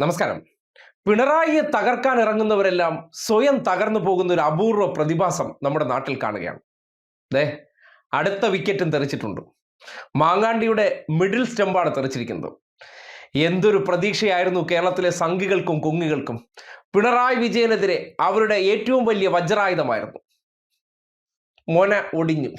നമസ്കാരം. പിണറായിയെ തകർക്കാൻ ഇറങ്ങുന്നവരെല്ലാം സ്വയം തകർന്നു പോകുന്ന ഒരു അപൂർവ പ്രതിഭാസം നമ്മുടെ നാട്ടിൽ കാണുകയാണ്. ദേ അടുത്ത വിക്കറ്റും തെറിച്ചിട്ടുണ്ട്. മാങ്ങാണ്ടിയുടെ മിഡിൽ സ്റ്റെമ്പാണ് തെറിച്ചിരിക്കുന്നത്. എന്തൊരു പ്രതീക്ഷയായിരുന്നു കേരളത്തിലെ സംഘികൾക്കും കുങ്ങികൾക്കും. പിണറായി വിജയനെതിരെ അവരുടെ ഏറ്റവും വലിയ വജ്രായുധമായിരുന്നു. മൊന ഒടിഞ്ഞു.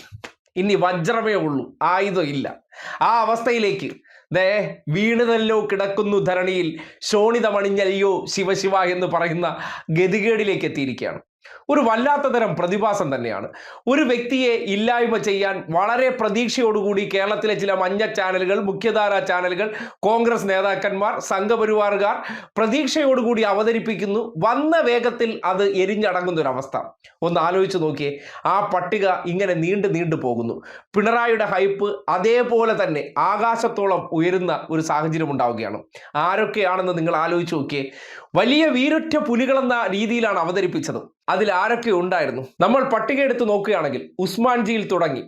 ഇനി വജ്രമേ ഉള്ളൂ. ആയുധം ഇല്ല. ആ അവസ്ഥയിലേക്ക് ദേ വീണതല്ലോ കിടക്കുന്നു ധരണിയിൽ. ശോണിതമണിഞ്ഞല്ലയോ ശിവശിവ എന്ന് പറയുന്ന ഗതികേടിലേക്ക് എത്തിയിരിക്കുകയാണ്. ഒരു വല്ലാത്ത തരം പ്രതിഭാസം തന്നെയാണ്. ഒരു വ്യക്തിയെ ഇല്ലായ്മ ചെയ്യാൻ വളരെ പ്രതീക്ഷയോടുകൂടി കേരളത്തിലെ ചില മഞ്ഞ ചാനലുകൾ മുഖ്യധാരാ ചാനലുകൾ കോൺഗ്രസ് നേതാക്കന്മാർ സംഘപരിവാറുകാർ പ്രതീക്ഷയോടുകൂടി അവതരിപ്പിക്കുന്നു. വന്ന വേഗത്തിൽ അത് എരിഞ്ഞടങ്ങുന്ന ഒരു അവസ്ഥ. ഒന്ന് ആലോചിച്ച് നോക്കിയേ. ആ പട്ടിക ഇങ്ങനെ നീണ്ടു നീണ്ടു പോകുന്നു. പിണറായിയുടെ ഹൈപ്പ് അതേപോലെ തന്നെ ആകാശത്തോളം ഉയരുന്ന ഒരു സാഹചര്യം ഉണ്ടാവുകയാണ്. ആരൊക്കെയാണെന്ന് നിങ്ങൾ ആലോചിച്ച് നോക്കിയേ. വലിയ വീരുറ്റ പുലികളെന്ന രീതിയിലാണ് അവതരിപ്പിച്ചത്. അതിൽ ആരൊക്കെ ഉണ്ടായിരുന്നു? നമ്മൾ പട്ടിക എടുത്ത് നോക്കുകയാണെങ്കിൽ ഉസ്മാൻജിയിൽ തുടങ്ങി.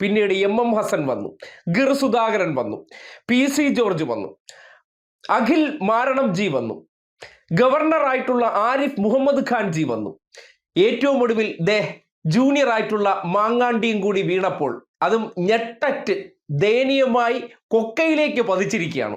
പിന്നീട് എം എം ഹസൻ വന്നു. ഗിർ സുധാകരൻ വന്നു. പി സി ജോർജ് വന്നു. അഖിൽ മാരണം ജി വന്നു. ഗവർണറായിട്ടുള്ള ആരിഫ് മുഹമ്മദ് ഖാൻ ജി വന്നു. ഏറ്റവും ഒടുവിൽ ദേ ജൂനിയർ ആയിട്ടുള്ള മാങ്ങാണ്ടിയും കൂടി വീണപ്പോൾ അതും ഞെട്ടറ്റ് ദയനീയമായി കൊക്കയിലേക്ക് പതിച്ചിരിക്കുകയാണ്.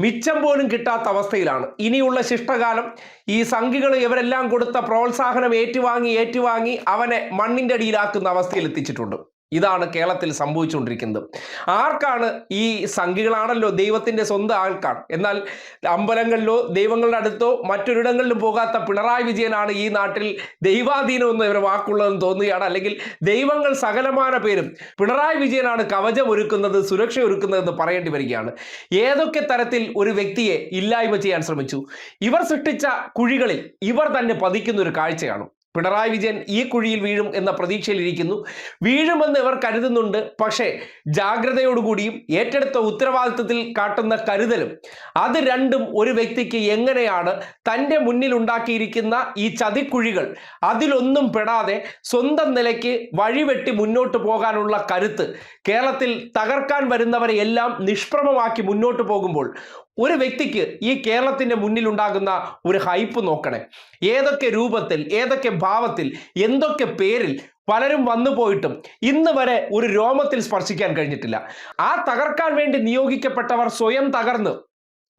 മിച്ചം പോലും കിട്ടാത്ത അവസ്ഥയിലാണ്. ഇനിയുള്ള ശിഷ്ടകാലം ഈ സംഘികൾ ഇവരെല്ലാം കൊടുത്ത പ്രോത്സാഹനം ഏറ്റുവാങ്ങി ഏറ്റുവാങ്ങി അവനെ മണ്ണിന്റെ അടിയിലാക്കുന്ന അവസ്ഥയിൽ എത്തിച്ചിട്ടുണ്ട്. ഇതാണ് കേരളത്തിൽ സംഭവിച്ചുകൊണ്ടിരിക്കുന്നത്. ആർക്കാണ് ഈ സംഘികളാണല്ലോ ദൈവത്തിന്റെ സ്വന്തം ആൾക്കാർ? എന്നാൽ അമ്പലങ്ങളിലോ ദൈവങ്ങളുടെ അടുത്തോ മറ്റൊരിടങ്ങളിലും പോകാത്ത പിണറായി വിജയനാണ് ഈ നാട്ടിൽ ദൈവാധീനം എന്ന് ഇവർ വാക്കുള്ളതെന്ന് തോന്നുകയാണ്. അല്ലെങ്കിൽ ദൈവങ്ങൾ സകലമാന പേരും പിണറായി വിജയനാണ് കവചം ഒരുക്കുന്നത് സുരക്ഷ ഒരുക്കുന്നതെന്ന് പറയേണ്ടി വരികയാണ്. ഏതൊക്കെ തരത്തിൽ ഒരു വ്യക്തിയെ ഇല്ലായ്മ ചെയ്യാൻ ശ്രമിച്ചു? ഇവർ സൃഷ്ടിച്ച കുഴികളിൽ ഇവർ തന്നെ പതിക്കുന്ന ഒരു കാഴ്ചയാണ്. പിണറായി വിജയൻ ഈ കുഴിയിൽ വീഴും എന്ന പ്രതീക്ഷയിലിരിക്കുന്നു. വീഴുമെന്ന് ഇവർ കരുതുന്നുണ്ട്. പക്ഷേ ജാഗ്രതയോടുകൂടിയും ഏറ്റെടുത്ത ഉത്തരവാദിത്വത്തിൽ കാട്ടുന്ന കരുതലും അത് രണ്ടും ഒരു വ്യക്തിക്ക് എങ്ങനെയാണ് തന്റെ മുന്നിൽ ഉണ്ടാക്കിയിരിക്കുന്ന ഈ ചതിക്കുഴികൾ അതിലൊന്നും പെടാതെ സ്വന്തം നിലയ്ക്ക് വഴിവെട്ടി മുന്നോട്ട് പോകാനുള്ള കരുത്ത് കേരളത്തിൽ തകർക്കാൻ വരുന്നവരെ എല്ലാം നിഷ്പ്രമമാക്കി മുന്നോട്ട് പോകുമ്പോൾ ഒരു വ്യക്തിക്ക് ഈ കേരളത്തിന്റെ മുന്നിൽ ഉണ്ടാകുന്ന ഒരു ഹൈപ്പ് നോക്കണേ. ഏതൊക്കെ രൂപത്തിൽ ഏതൊക്കെ ഭാവത്തിൽ എന്തൊക്കെ പേരിൽ പലരും വന്നു പോയിട്ടും ഇന്ന് വരെ ഒരു രോമത്തിൽ സ്പർശിക്കാൻ കഴിഞ്ഞിട്ടില്ല. ആ തകർക്കാൻ വേണ്ടി നിയോഗിക്കപ്പെട്ടവർ സ്വയം തകർന്ന്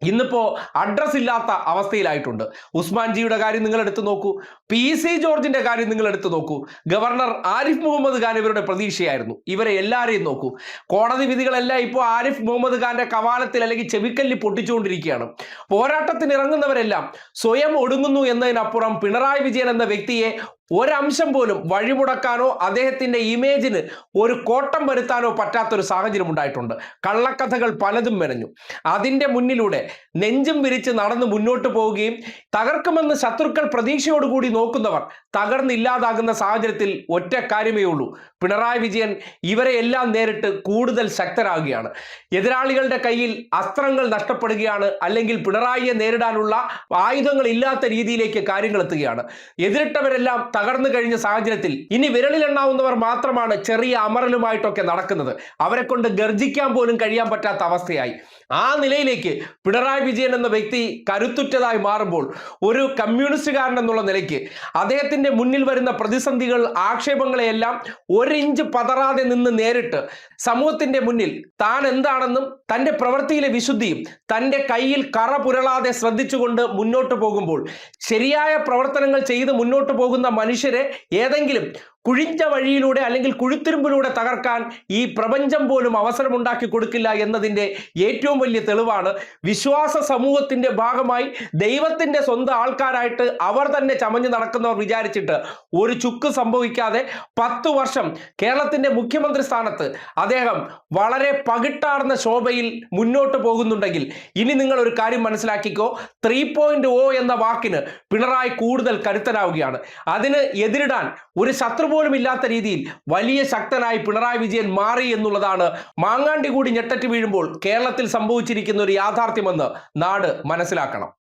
ഇന്നിപ്പോ അഡ്രസ് ഇല്ലാത്ത അവസ്ഥയിലായിട്ടുണ്ട്. ഉസ്മാൻജിയുടെ കാര്യം നിങ്ങൾ എടുത്തു നോക്കൂ. പി സി ജോർജിന്റെ കാര്യം നിങ്ങൾ എടുത്തു നോക്കൂ. ഗവർണർ ആരിഫ് മുഹമ്മദ് ഖാൻ ഇവരുടെ പ്രതീക്ഷയായിരുന്നു. ഇവരെ എല്ലാവരെയും നോക്കൂ. കോടതി വിധികളെല്ലാം ഇപ്പോൾ ആരിഫ് മുഹമ്മദ് ഖാന്റെ കവാലത്തിൽ അല്ലെങ്കിൽ ചെവിക്കല്ലി പൊട്ടിച്ചുകൊണ്ടിരിക്കുകയാണ്. പോരാട്ടത്തിന് ഇറങ്ങുന്നവരെല്ലാം സ്വയം ഒടുങ്ങുന്നു എന്നതിനപ്പുറം പിണറായി വിജയൻ എന്ന വ്യക്തിയെ ഒരംശം പോലും വഴിമുടക്കാനോ അദ്ദേഹത്തിന്റെ ഇമേജിന് ഒരു കോട്ടം വരുത്താനോ പറ്റാത്തൊരു സാഹചര്യം ഉണ്ടായിട്ടുണ്ട്. കള്ളക്കഥകൾ പലതും മെനഞ്ഞു. അതിന്റെ മുന്നിലൂടെ നെഞ്ചും വിരിച്ച് നടന്ന് മുന്നോട്ട് പോവുകയും തകർക്കുമെന്ന് ശത്രുക്കൾ പ്രതീക്ഷയോടുകൂടി നോക്കുന്നവർ തകർന്നില്ലാതാകുന്ന സാഹചര്യത്തിൽ ഒറ്റ കാര്യമേ ഉള്ളൂ. പിണറായി വിജയൻ ഇവരെ എല്ലാം നേരിട്ട് കൂടുതൽ ശക്തരാകുകയാണ് എതിരാളികളുടെ കയ്യിൽ അസ്ത്രങ്ങൾ നഷ്ടപ്പെടുകയാണ് അല്ലെങ്കിൽ പിണറായിയെ നേരിടാനുള്ള ആയുധങ്ങൾ ഇല്ലാത്ത രീതിയിലേക്ക് കാര്യങ്ങൾ എത്തുകയാണ്. എതിരിട്ടവരെല്ലാം തകർന്നു കഴിഞ്ഞ സാഹചര്യത്തിൽ ഇനി വിരളിലെണ്ണാവുന്നവർ മാത്രമാണ് ചെറിയ അമറലുമായിട്ടൊക്കെ നടക്കുന്നത്. അവരെ കൊണ്ട് ഗർജിക്കാൻ പോലും കഴിയാൻ പറ്റാത്ത അവസ്ഥയായി. ആ നിലയിലേക്ക് പിണറായി വിജയൻ എന്ന വ്യക്തി കരുത്തുറ്റതായി മാറുമ്പോൾ ഒരു കമ്മ്യൂണിസ്റ്റുകാരൻ എന്നുള്ള നിലയ്ക്ക് അദ്ദേഹത്തിന്റെ മുന്നിൽ വരുന്ന പ്രതിസന്ധികൾ ആക്ഷേപങ്ങളെയെല്ലാം ഒരിഞ്ച് പതറാതെ നിന്ന് നേരിട്ട് സമൂഹത്തിന്റെ മുന്നിൽ താൻ എന്താണെന്നും തന്റെ പ്രവൃത്തിയിലെ വിശുദ്ധിയും തന്റെ കയ്യിൽ കറ പുരളാതെ ശ്രദ്ധിച്ചുകൊണ്ട് മുന്നോട്ട് പോകുമ്പോൾ ശരിയായ പ്രവർത്തനങ്ങൾ ചെയ്ത് മുന്നോട്ട് പോകുന്ന മനുഷ്യരെ ഏതെങ്കിലും കുഴിഞ്ഞ വഴിയിലൂടെ അല്ലെങ്കിൽ കുഴിത്തിരുമ്പിലൂടെ തകർക്കാൻ ഈ പ്രപഞ്ചം പോലും അവസരമുണ്ടാക്കി കൊടുക്കില്ല എന്നതിന്റെ ഏറ്റവും വലിയ തെളിവാണ്. വിശ്വാസ സമൂഹത്തിന്റെ ഭാഗമായി ദൈവത്തിന്റെ സ്വന്തം ആൾക്കാരായിട്ട് അവർ തന്നെ ചമഞ്ഞു നടക്കുന്നവർ വിചാരിച്ചിട്ട് ഒരു ചുക്ക് സംഭവിക്കാതെ പത്ത് വർഷം കേരളത്തിന്റെ മുഖ്യമന്ത്രി സ്ഥാനത്ത് അദ്ദേഹം വളരെ പകിട്ടാർന്ന ശോഭയിൽ മുന്നോട്ട് പോകുന്നുണ്ടെങ്കിൽ ഇനി നിങ്ങൾ ഒരു കാര്യം മനസ്സിലാക്കിക്കോ. ത്രീ പോയിന്റ് ഓ എന്ന വാക്കിന് പിണറായി കൂടുതൽ കരുത്തനാവുകയാണ്. അതിന് എതിരിടാൻ ഒരു ശത്രു പോലും ഇല്ലാത്ത രീതിയിൽ വലിയ ശക്തനായി പിണറായി വിജയൻ മാറി എന്നുള്ളതാണ്. മാങ്ങാണ്ടി കൂടി ഞെട്ടറ്റ് വീഴുമ്പോൾ കേരളത്തിൽ സംഭവിച്ചിരിക്കുന്ന ഒരു യാഥാർത്ഥ്യമെന്ന് നാട് മനസ്സിലാക്കണം.